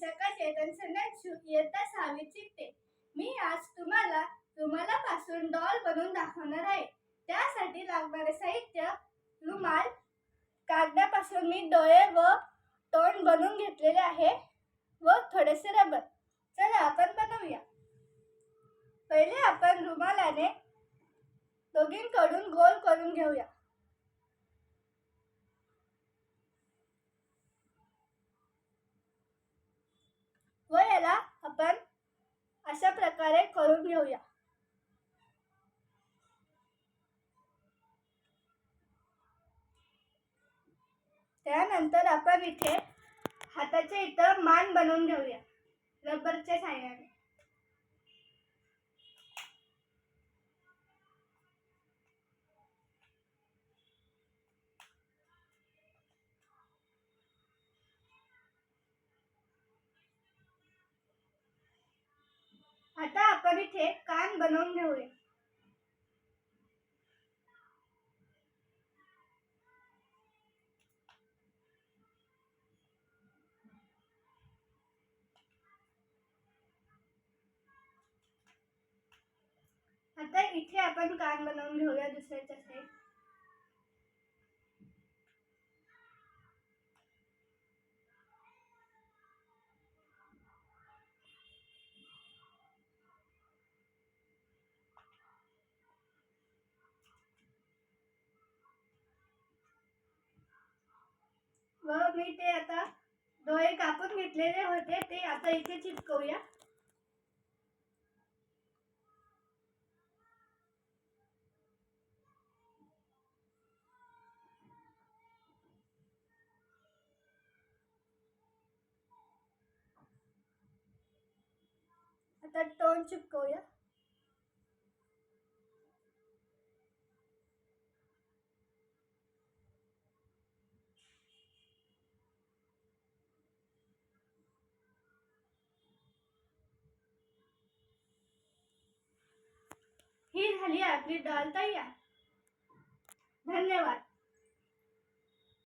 विशाखा चेतन संगत इयत्ता सहावी शिकते मी आज तुम्हाला रुमालापासून डॉल बनवून दाखवणार आहे. त्यासाठी लागणारे साहित्य रुमाल कागदापासून मी डोळे व तोंड बनवून घेतलेले आहे व थोडेसे रबर. चला आपण बनवूया. पहिले आपण रुमालाने दोघींकडून गोल करून घेऊया व याला आपण अशा प्रकारे करून घेऊया त्यानंतर आपण इथे हाताच्या इथं मान बनवून घेऊया. रबरच्या साह्याने. आता आपण इथे कान बनवून घेऊया. इथे आपण कान बनवून घेऊया दुसऱ्याच्या साईड व मी ते आता डोळे कापून घेतलेले होते ते आता इथे चिपकवूया. आता तोंड चिपकवूया. ही झाली आपली डॉल तयार धन्यवाद.